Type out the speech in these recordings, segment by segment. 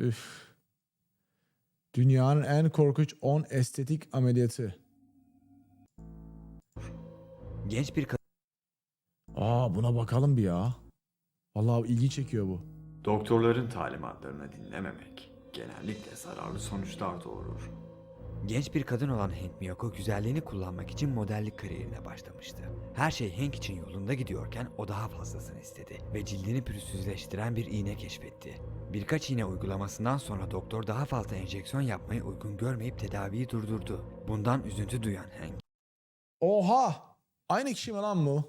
Üf. Dünyanın en korkunç 10 estetik ameliyatı. Genç bir Aa buna bakalım bir ya. Vallahi ilgi çekiyor bu. Doktorların talimatlarını dinlememek genellikle zararlı sonuçlar doğurur. Genç bir kadın olan Hank Miyako güzelliğini kullanmak için modellik kariyerine başlamıştı. Her şey Hank için yolunda gidiyorken o daha fazlasını istedi ve cildini pürüzsüzleştiren bir iğne keşfetti. Birkaç iğne uygulamasından sonra doktor daha fazla enjeksiyon yapmayı uygun görmeyip tedaviyi durdurdu. Bundan üzüntü duyan Hank, Oha! Aynı kişi mi lan bu?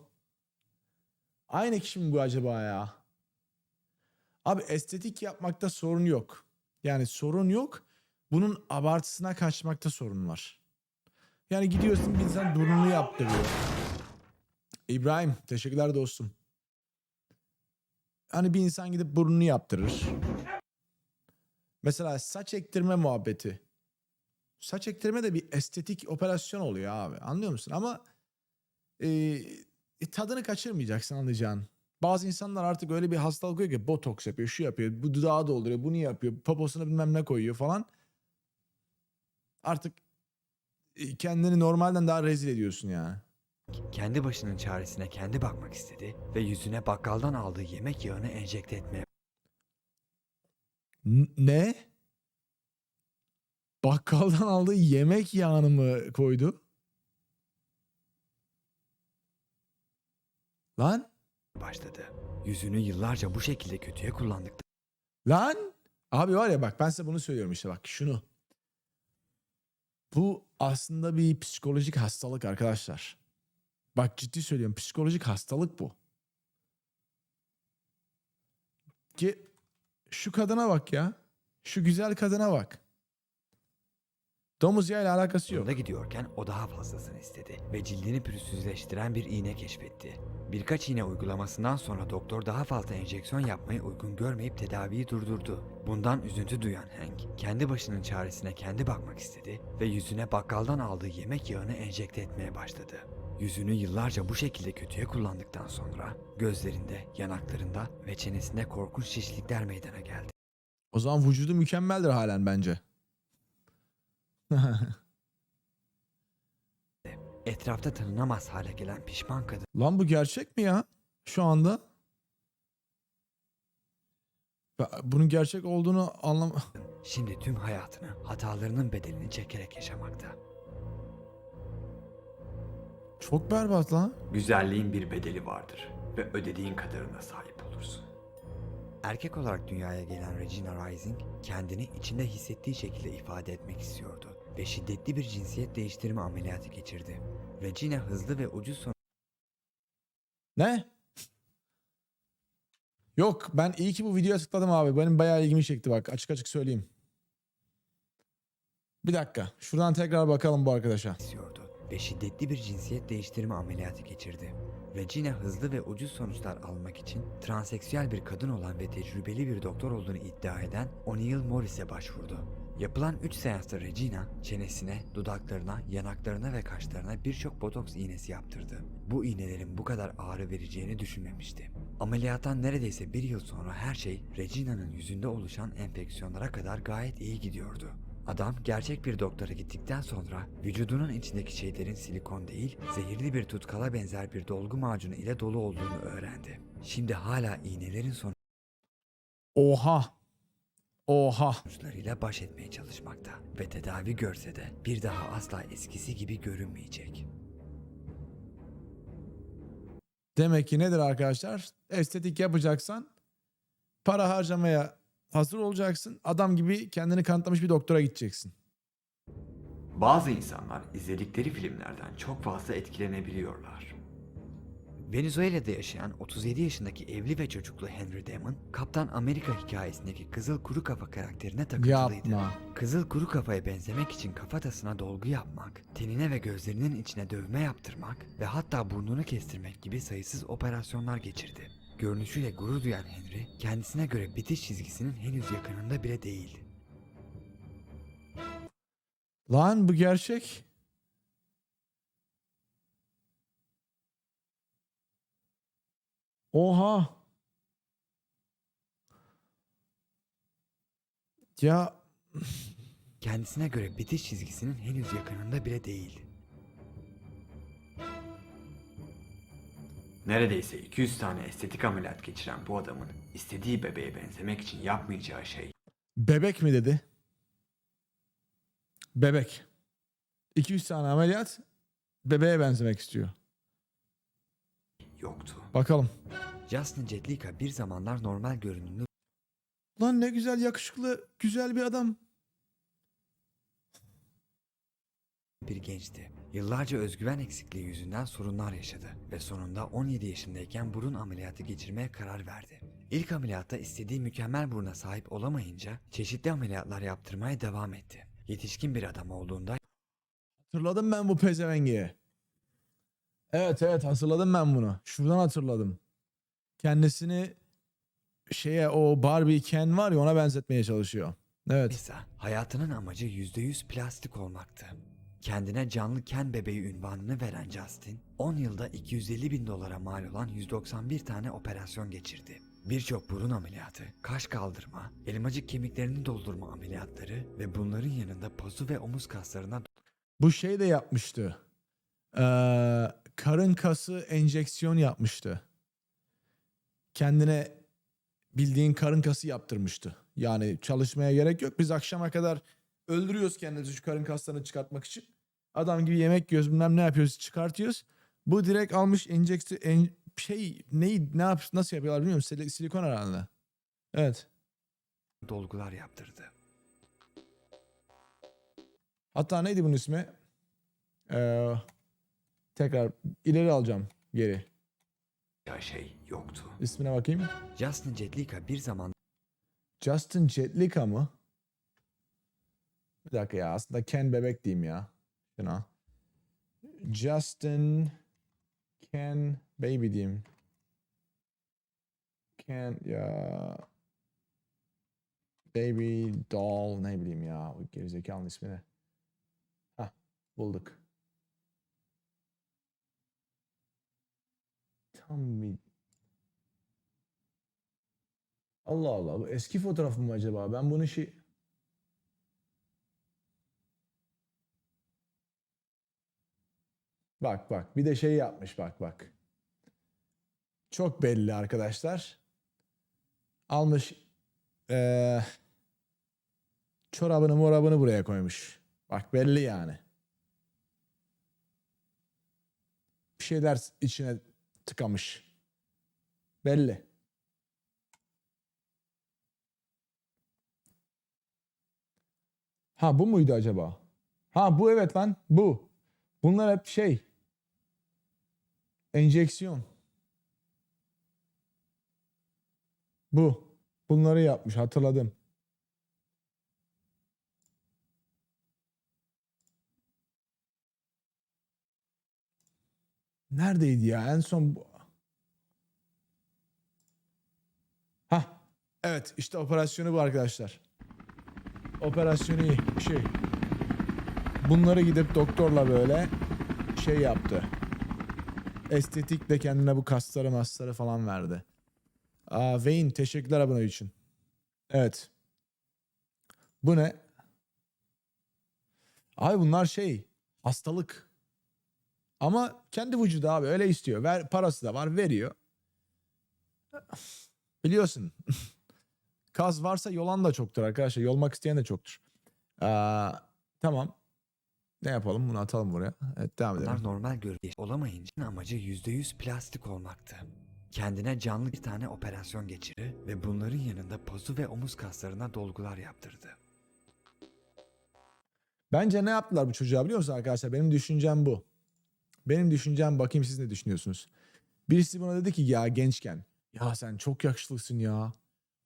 Aynı kişi mi bu acaba ya? Abi estetik yapmakta sorun yok. Yani sorun yok. Bunun abartısına kaçmakta sorun var. Yani gidiyorsun bir insan burnunu yaptırıyor. İbrahim teşekkürler dostum. Hani bir insan gidip burnunu yaptırır. Mesela saç ektirme muhabbeti. Saç ektirme de bir estetik operasyon oluyor abi. Anlıyor musun? Ama e, e, tadını kaçırmayacaksın anlayacağın. Bazı insanlar artık öyle bir hastalık koyuyor ki botoks yapıyor, şu yapıyor, bu dudağı dolduruyor, bunu yapıyor, poposuna bilmem ne koyuyor falan. Artık e, kendini normalden daha rezil ediyorsun yani. kendi başının çaresine kendi bakmak istedi ve yüzüne bakkaldan aldığı yemek yağını enjekte etmeye N- ne? Bakkaldan aldığı yemek yağını mı koydu? Lan? başladı. Yüzünü yıllarca bu şekilde kötüye kullandıktan Lan abi var ya bak ben size bunu söylüyorum işte bak şunu. Bu aslında bir psikolojik hastalık arkadaşlar. Bak ciddi söylüyorum psikolojik hastalık bu. Ki şu kadına bak ya. Şu güzel kadına bak. Domuz yağı ile alakası yok. Yolunda gidiyorken o daha fazlasını istedi ve cildini pürüzsüzleştiren bir iğne keşfetti. Birkaç iğne uygulamasından sonra doktor daha fazla enjeksiyon yapmayı uygun görmeyip tedaviyi durdurdu. Bundan üzüntü duyan Hank, kendi başının çaresine kendi bakmak istedi ve yüzüne bakkaldan aldığı yemek yağını enjekte etmeye başladı. Yüzünü yıllarca bu şekilde kötüye kullandıktan sonra gözlerinde, yanaklarında ve çenesinde korkunç şişlikler meydana geldi. O zaman vücudu mükemmeldir halen bence. Etrafta tanınamaz hale gelen pişman kadın Lan bu gerçek mi ya? Şu anda. Bunun gerçek olduğunu anlam... Şimdi tüm hayatını hatalarının bedelini çekerek yaşamakta. Çok berbat lan. Güzelliğin bir bedeli vardır ve ödediğin kadarına sahip olursun. Erkek olarak dünyaya gelen Regina Rising kendini içinde hissettiği şekilde ifade etmek istiyordu ve şiddetli bir cinsiyet değiştirme ameliyatı geçirdi. Regina hızlı ve ucuz Ne? Yok ben iyi ki bu videoya tıkladım abi. Benim bayağı ilgimi çekti bak açık açık söyleyeyim. Bir dakika. Şuradan tekrar bakalım bu arkadaşa. istiyordu ve şiddetli bir cinsiyet değiştirme ameliyatı geçirdi. Regina hızlı ve ucuz sonuçlar almak için transseksüel bir kadın olan ve tecrübeli bir doktor olduğunu iddia eden O'Neill Morris'e başvurdu. Yapılan 3 seansta Regina çenesine, dudaklarına, yanaklarına ve kaşlarına birçok botoks iğnesi yaptırdı. Bu iğnelerin bu kadar ağrı vereceğini düşünmemişti. Ameliyattan neredeyse bir yıl sonra her şey Regina'nın yüzünde oluşan enfeksiyonlara kadar gayet iyi gidiyordu. Adam gerçek bir doktora gittikten sonra vücudunun içindeki şeylerin silikon değil, zehirli bir tutkala benzer bir dolgu macunu ile dolu olduğunu öğrendi. Şimdi hala iğnelerin Oha. Oha. sonuçlarıyla baş etmeye çalışmakta ve tedavi görse de bir daha asla eskisi gibi görünmeyecek. Demek ki nedir arkadaşlar? Estetik yapacaksan para harcamaya hazır olacaksın. Adam gibi kendini kanıtlamış bir doktora gideceksin. Bazı insanlar izledikleri filmlerden çok fazla etkilenebiliyorlar. Venezuela'da yaşayan 37 yaşındaki evli ve çocuklu Henry Damon, Kaptan Amerika hikayesindeki Kızıl Kuru Kafa karakterine takıntılıydı. Yapma. Kızıl Kuru Kafa'ya benzemek için kafatasına dolgu yapmak, tenine ve gözlerinin içine dövme yaptırmak ve hatta burnunu kestirmek gibi sayısız operasyonlar geçirdi. Görünüşüyle gurur duyan Henry, kendisine göre bitiş çizgisinin henüz yakınında bile değil. Lan bu gerçek. Oha. Ya Kendisine göre bitiş çizgisinin henüz yakınında bile değil. Neredeyse 200 tane estetik ameliyat geçiren bu adamın istediği bebeğe benzemek için yapmayacağı şey bebek mi dedi? Bebek. 200 tane ameliyat bebeğe benzemek istiyor. Yoktu. Bakalım. Justin Jetlika bir zamanlar normal görünümlü Lan ne güzel yakışıklı güzel bir adam. bir gençti. Yıllarca özgüven eksikliği yüzünden sorunlar yaşadı ve sonunda 17 yaşındayken burun ameliyatı geçirmeye karar verdi. İlk ameliyatta istediği mükemmel buruna sahip olamayınca çeşitli ameliyatlar yaptırmaya devam etti. Yetişkin bir adam olduğunda Hatırladım ben bu pezevengi. Evet evet hatırladım ben bunu. Şuradan hatırladım. Kendisini şeye o Barbie Ken var ya ona benzetmeye çalışıyor. Evet. ise hayatının amacı %100 plastik olmaktı. Kendine canlı Ken bebeği ünvanını veren Justin, 10 yılda 250 bin dolara mal olan 191 tane operasyon geçirdi. Birçok burun ameliyatı, kaş kaldırma, elmacık kemiklerini doldurma ameliyatları ve bunların yanında pozu ve omuz kaslarına Bu şey de yapmıştı. Ee, karın kası enjeksiyon yapmıştı. Kendine bildiğin karın kası yaptırmıştı. Yani çalışmaya gerek yok. Biz akşama kadar öldürüyoruz kendimizi şu karın kaslarını çıkartmak için. Adam gibi yemek yiyoruz bilmem ne yapıyoruz çıkartıyoruz. Bu direkt almış enjeksiyon en, şey neyi ne yap nasıl yapıyorlar bilmiyorum. Sil- silikon herhalde. Evet. dolgular yaptırdı. Hatta neydi bunun ismi? Ee, tekrar ileri alacağım geri. Yapacağı şey yoktu. İsmine bakayım. Justin Jetlika bir zaman Justin Jetlika mı? Bir dakika ya aslında Ken bebek diyeyim ya. Şuna. Justin Ken baby diyeyim. Ken ya baby doll ne bileyim ya o gerizekalının ismi ne? Hah bulduk. Tam bir Allah Allah bu eski fotoğrafım mı acaba? Ben bunu şey... Bak bak bir de şey yapmış bak bak. Çok belli arkadaşlar. Almış eee çorabını morabını buraya koymuş. Bak belli yani. Bir şeyler içine tıkamış. Belli. Ha bu muydu acaba? Ha bu evet lan bu. Bunlar hep şey. Enjeksiyon. Bu. Bunları yapmış hatırladım. Neredeydi ya en son bu. Ha evet işte operasyonu bu arkadaşlar. Operasyonu iyi. Şey. Bunları gidip doktorla böyle şey yaptı. Estetikle kendine bu kasları masları falan verdi. Aa, Wayne teşekkürler abone için. Evet. Bu ne? Abi bunlar şey hastalık. Ama kendi vücudu abi öyle istiyor. Ver, parası da var veriyor. Biliyorsun. Kaz varsa yolan da çoktur arkadaşlar. Yolmak isteyen de çoktur. Aa, tamam. Ne yapalım? Bunu atalım buraya. Evet devam edelim. Bunlar normal görünüş olamayınca amacı %100 plastik olmaktı. Kendine canlı bir tane operasyon geçirdi ve bunların yanında pozu ve omuz kaslarına dolgular yaptırdı. Bence ne yaptılar bu çocuğa biliyor musun arkadaşlar? Benim düşüncem bu. Benim düşüncem bakayım siz ne düşünüyorsunuz? Birisi buna dedi ki ya gençken ya sen çok yakışıklısın ya.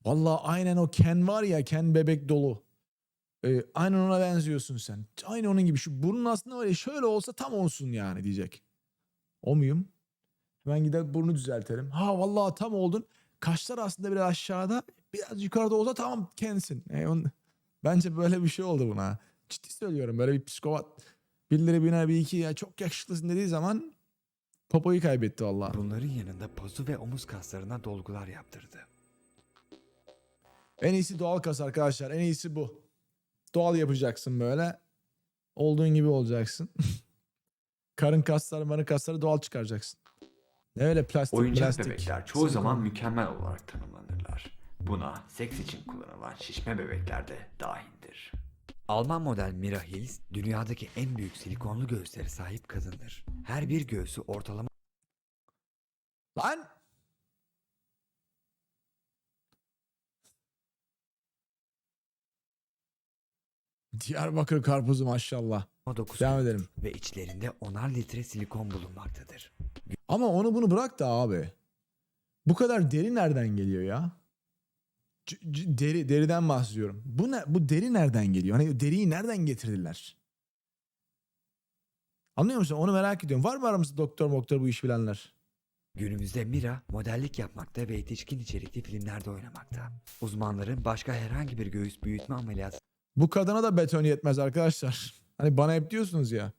Vallahi aynen o Ken var ya Ken bebek dolu. Ee, aynen ona benziyorsun sen. Aynı onun gibi. Şu burnun aslında var şöyle olsa tam olsun yani diyecek. O muyum? Hemen gider burnu düzeltelim. Ha vallahi tam oldun. Kaşlar aslında biraz aşağıda. Biraz yukarıda olsa tamam Ken'sin. E, on- Bence böyle bir şey oldu buna. Ciddi söylüyorum böyle bir psikopat. Birileri birine bir iki ya çok yakışıklısın dediği zaman popoyu kaybetti valla. Bunların yanında pozu ve omuz kaslarına dolgular yaptırdı. En iyisi doğal kas arkadaşlar. En iyisi bu. Doğal yapacaksın böyle. Olduğun gibi olacaksın. Karın kasları, marın kasları doğal çıkaracaksın. Ne öyle plastik, Oyuncak plastik. bebekler çoğu silikon. zaman mükemmel olarak tanımlanırlar. Buna seks için kullanılan şişme bebekler de dahildir. Alman model Mira Hills, dünyadaki en büyük silikonlu göğüslere sahip kadındır. Her bir göğsü ortalama Lan! Diyarbakır karpuzu maşallah. 9 Devam edelim. ve içlerinde 10'ar litre silikon bulunmaktadır. Ama onu bunu bırak da abi. Bu kadar deri nereden geliyor ya? Deri deriden bahsediyorum. Bu ne bu deri nereden geliyor? Hani deriyi nereden getirdiler? Anlıyor musun? Onu merak ediyorum. Var mı aramızda doktor doktor bu iş bilenler? Günümüzde Mira modellik yapmakta ve yetişkin içerikli filmlerde oynamakta. Uzmanların başka herhangi bir göğüs büyütme ameliyatı Bu kadına da beton yetmez arkadaşlar. Hani bana hep diyorsunuz ya.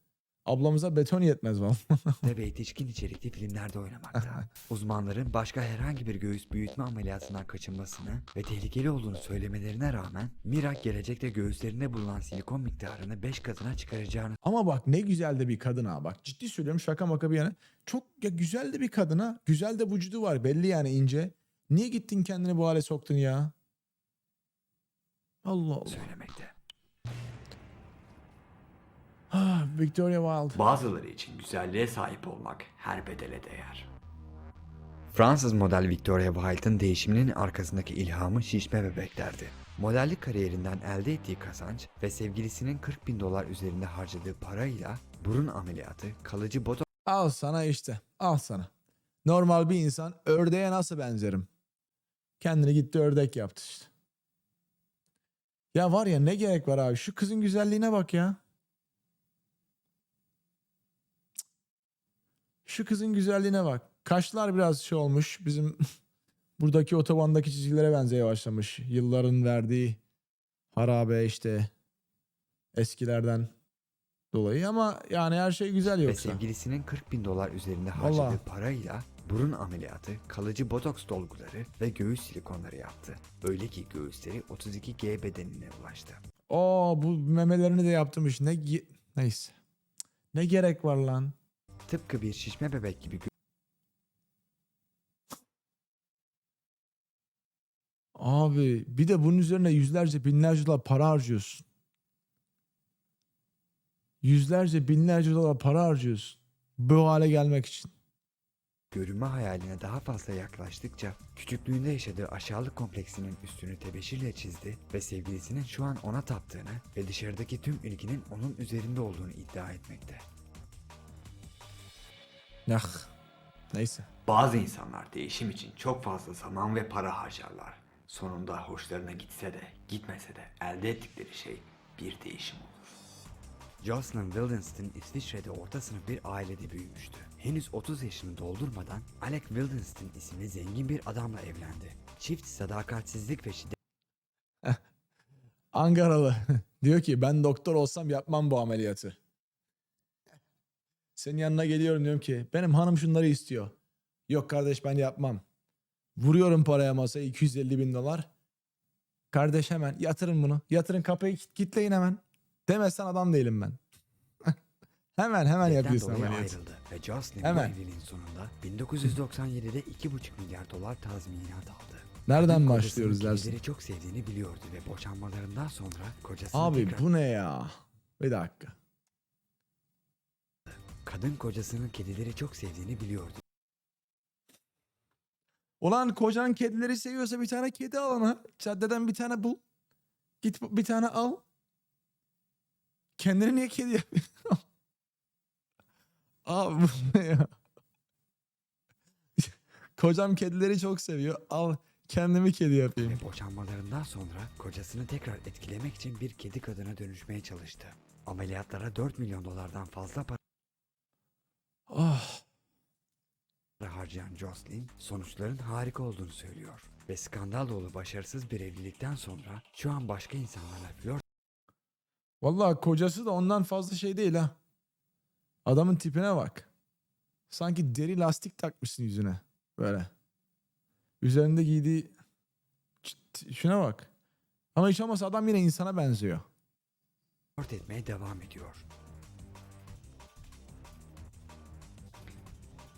Ablamıza beton yetmez vallahi. ve yetişkin içerikli filmlerde oynamakta. Uzmanların başka herhangi bir göğüs büyütme ameliyatından kaçınmasını ve tehlikeli olduğunu söylemelerine rağmen Mira gelecekte göğüslerinde bulunan silikon miktarını 5 katına çıkaracağını Ama bak ne güzel de bir kadın ha. Bak ciddi söylüyorum şaka maka bir yana. Çok ya güzel de bir kadın ha. Güzel de vücudu var belli yani ince. Niye gittin kendini bu hale soktun ya? Allah Allah. söylemekte. Victoria Wild. Bazıları için güzelliğe sahip olmak her bedele değer. Fransız model Victoria Wilde'ın değişiminin arkasındaki ilhamı şişme bebeklerdi. Modellik kariyerinden elde ettiği kazanç ve sevgilisinin 40 bin dolar üzerinde harcadığı parayla burun ameliyatı, kalıcı botoks Al sana işte. Al sana. Normal bir insan ördeğe nasıl benzerim? Kendini gitti ördek yaptı işte. Ya var ya ne gerek var abi? Şu kızın güzelliğine bak ya. Şu kızın güzelliğine bak. Kaşlar biraz şey olmuş. Bizim buradaki otobandaki çizgilere benzeye başlamış. Yılların verdiği harabe işte eskilerden dolayı ama yani her şey güzel ve yoksa. sevgilisinin 40 bin dolar üzerinde Vallahi. harcadığı parayla burun ameliyatı, kalıcı botoks dolguları ve göğüs silikonları yaptı. Öyle ki göğüsleri 32G bedenine ulaştı. Oo bu memelerini de yaptırmış. Ne neyse. Ne gerek var lan? Tıpkı bir şişme bebek gibi Abi bir de bunun üzerine yüzlerce binlerce dolar para harcıyorsun. Yüzlerce binlerce dolar para harcıyorsun. Bu hale gelmek için. Görünme hayaline daha fazla yaklaştıkça küçüklüğünde yaşadığı aşağılık kompleksinin üstünü tebeşirle çizdi ve sevgilisinin şu an ona taptığını ve dışarıdaki tüm ilginin onun üzerinde olduğunu iddia etmekte. Yah. Neyse. Bazı insanlar değişim için çok fazla zaman ve para harcarlar. Sonunda hoşlarına gitse de gitmese de elde ettikleri şey bir değişim olur. Jocelyn Wildenstein İsviçre'de orta sınıf bir ailede büyümüştü. Henüz 30 yaşını doldurmadan Alec Wildenstein isimli zengin bir adamla evlendi. Çift sadakatsizlik ve şiddet Ankaralı. Diyor ki ben doktor olsam yapmam bu ameliyatı. Senin yanına geliyorum diyorum ki benim hanım şunları istiyor. Yok kardeş ben yapmam. Vuruyorum paraya masaya 250 bin dolar. Kardeş hemen yatırın bunu. Yatırın kapıyı kitleyin hemen. Demezsen adam değilim ben. hemen hemen yapıyorsun ayrıldı ve Jocelyn Hemen. evliliğin sonunda 1997'de 2,5 milyar dolar tazminat aldı. Nereden başlıyoruz dersin? çok sevdiğini biliyordu ve boşanmalarından sonra kocasını Abi tekrar... bu ne ya? Bir dakika. Kadın kocasının kedileri çok sevdiğini biliyordu. Ulan kocan kedileri seviyorsa bir tane kedi al ona. Caddeden bir tane bul. Git bir tane al. Kendini niye kedi yapıyorsun? Abi bu ne ya? Kocam kedileri çok seviyor. Al kendimi kedi yapayım. Ve boşanmalarından sonra kocasını tekrar etkilemek için bir kedi kadına dönüşmeye çalıştı. Ameliyatlara 4 milyon dolardan fazla para Oh. harcayan Jocelyn sonuçların harika olduğunu söylüyor. Ve skandal dolu başarısız bir evlilikten sonra şu an başka insanlarla flört Vallahi kocası da ondan fazla şey değil ha. Adamın tipine bak. Sanki deri lastik takmışsın yüzüne. Böyle. Üzerinde giydiği Şuna bak. Ama hiç olmazsa adam yine insana benziyor. etmeye devam ediyor.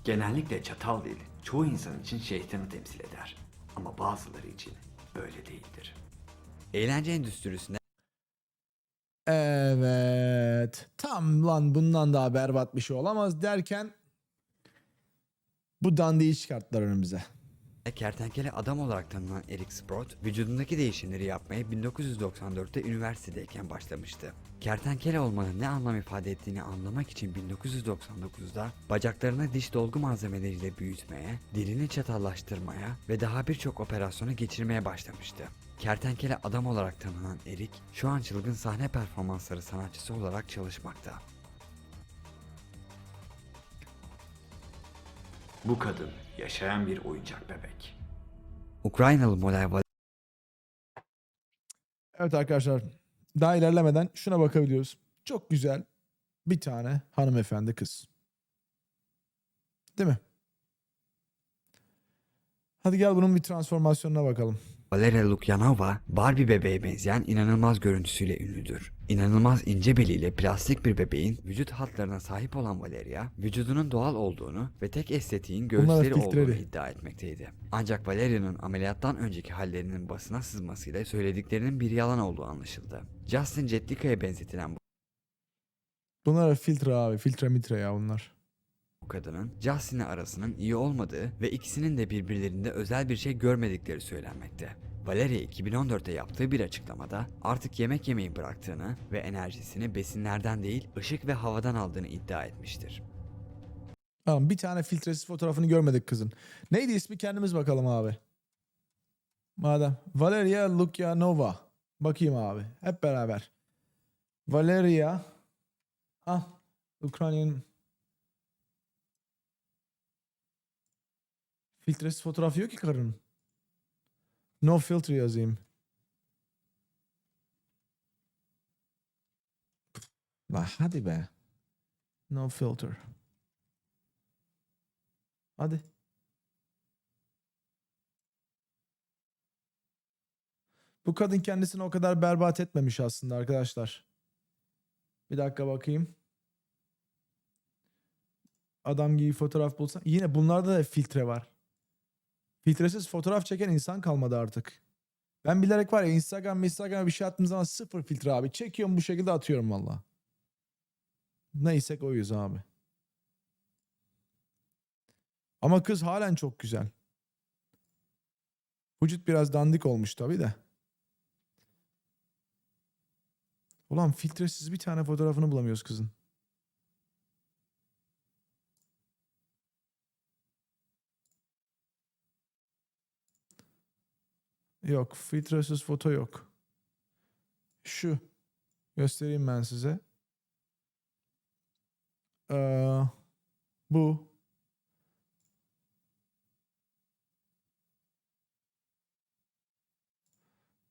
Genellikle çatal dil çoğu insan için şeytanı temsil eder. Ama bazıları için böyle değildir. Eğlence endüstrisinde Evet. Tam lan bundan daha berbat bir şey olamaz derken bu dandiyi çıkarttılar önümüze. Kertenkele adam olarak tanınan Eric Sprott, vücudundaki değişimleri yapmaya 1994'te üniversitedeyken başlamıştı. Kertenkele olmanın ne anlam ifade ettiğini anlamak için 1999'da bacaklarını diş dolgu malzemeleriyle büyütmeye, dilini çatallaştırmaya ve daha birçok operasyonu geçirmeye başlamıştı. Kertenkele adam olarak tanınan Eric, şu an çılgın sahne performansları sanatçısı olarak çalışmakta. Bu kadın yaşayan bir oyuncak bebek. Ukraynalı model Evet arkadaşlar daha ilerlemeden şuna bakabiliyoruz. Çok güzel bir tane hanımefendi kız. Değil mi? Hadi gel bunun bir transformasyonuna bakalım. Valeria Lukyanova, Barbie bebeğe benzeyen inanılmaz görüntüsüyle ünlüdür. İnanılmaz ince beliyle plastik bir bebeğin vücut hatlarına sahip olan Valeria, vücudunun doğal olduğunu ve tek estetiğin göğüsleri olduğunu iddia etmekteydi. Ancak Valeria'nın ameliyattan önceki hallerinin basına sızmasıyla söylediklerinin bir yalan olduğu anlaşıldı. Justin Jetlika'ya benzetilen Bunlar filtre abi. Filtre mitre ya bunlar. Bu kadının Justin'le arasının iyi olmadığı ve ikisinin de birbirlerinde özel bir şey görmedikleri söylenmekte. Valeria 2014'te yaptığı bir açıklamada artık yemek yemeyi bıraktığını ve enerjisini besinlerden değil ışık ve havadan aldığını iddia etmiştir. Tamam bir tane filtresiz fotoğrafını görmedik kızın. Neydi ismi kendimiz bakalım abi. Madem. Valeria Lukyanova. Bakayım abi. Hep beraber. Valeria. Ah. Ukraynan. Filtresiz fotoğrafı yok ki karının. No filter yazayım. La hadi be. No filter. Hadi. Bu kadın kendisini o kadar berbat etmemiş aslında arkadaşlar. Bir dakika bakayım. Adam gibi fotoğraf bulsam. Yine bunlarda da filtre var. Filtresiz fotoğraf çeken insan kalmadı artık. Ben bilerek var ya Instagram Instagram'a bir şey attığım zaman sıfır filtre abi. Çekiyorum bu şekilde atıyorum valla. Neysek oyuz abi. Ama kız halen çok güzel. Vücut biraz dandik olmuş tabii de. Ulan filtresiz bir tane fotoğrafını bulamıyoruz kızın. Yok, filtresiz foto yok. Şu. Göstereyim ben size. Ee, bu.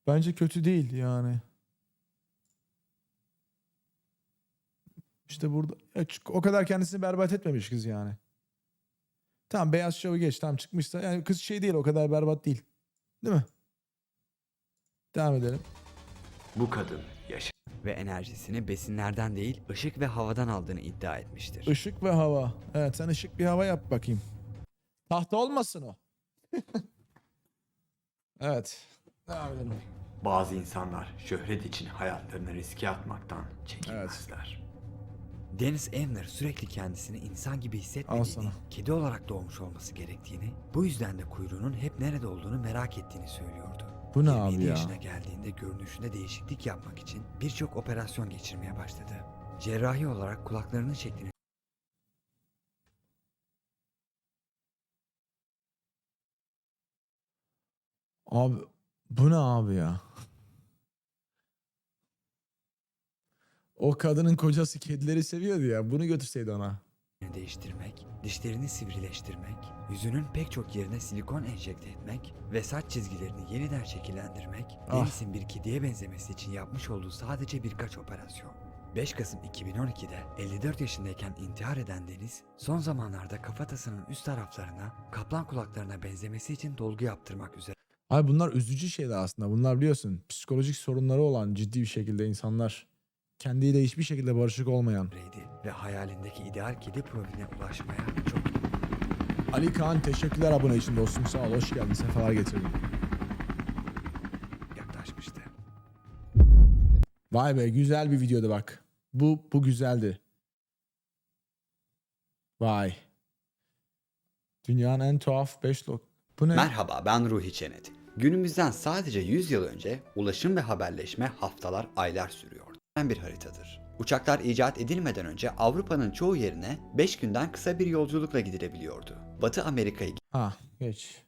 Bence kötü değil yani. İşte burada çık- o kadar kendisini berbat etmemiş kız yani. Tamam beyaz şovu geç tamam çıkmışsa yani kız şey değil o kadar berbat değil. Değil mi? Devam edelim. Bu kadın yaşayan Ve enerjisini besinlerden değil ışık ve havadan aldığını iddia etmiştir. Işık ve hava. Evet sen ışık bir hava yap bakayım. Tahta olmasın o. evet. Devam edelim. bazı insanlar şöhret için hayatlarını riske atmaktan çekinmezler. Deniz Emner sürekli kendisini insan gibi Al hissetmediğini, sana. kedi olarak doğmuş olması gerektiğini, bu yüzden de kuyruğunun hep nerede olduğunu merak ettiğini söylüyordu. Bu ne 27 abi ya? yaşına geldiğinde görünüşünde değişiklik yapmak için birçok operasyon geçirmeye başladı. Cerrahi olarak kulaklarının şeklini Abi bu ne abi ya? O kadının kocası kedileri seviyordu ya. Bunu götürseydi ona. Değiştirmek, dişlerini sivrileştirmek, yüzünün pek çok yerine silikon enjekte etmek ve saç çizgilerini yeniden şekillendirmek, Ah. Deniz'in bir kediye benzemesi için yapmış olduğu sadece birkaç operasyon. 5 Kasım 2012'de 54 yaşındayken intihar eden Deniz, son zamanlarda kafatasının üst taraflarına kaplan kulaklarına benzemesi için dolgu yaptırmak üzere Abi bunlar üzücü şeyler aslında. Bunlar biliyorsun psikolojik sorunları olan ciddi bir şekilde insanlar. Kendiyle hiçbir şekilde barışık olmayan. Ve hayalindeki ideal kedi profiline ulaşmaya çok Ali Kaan teşekkürler abone için dostum. Sağ ol. Hoş geldin. Sefalar getirdin. yaklaşmıştı. Vay be güzel bir videodu bak. Bu bu güzeldi. Vay. Dünyanın en tuhaf 5 lok. Bu ne? Merhaba ben Ruhi Çenet. Günümüzden sadece 100 yıl önce ulaşım ve haberleşme haftalar aylar sürüyordu. Bir haritadır. Uçaklar icat edilmeden önce Avrupa'nın çoğu yerine 5 günden kısa bir yolculukla gidilebiliyordu. Batı Amerika'yı Ha geç.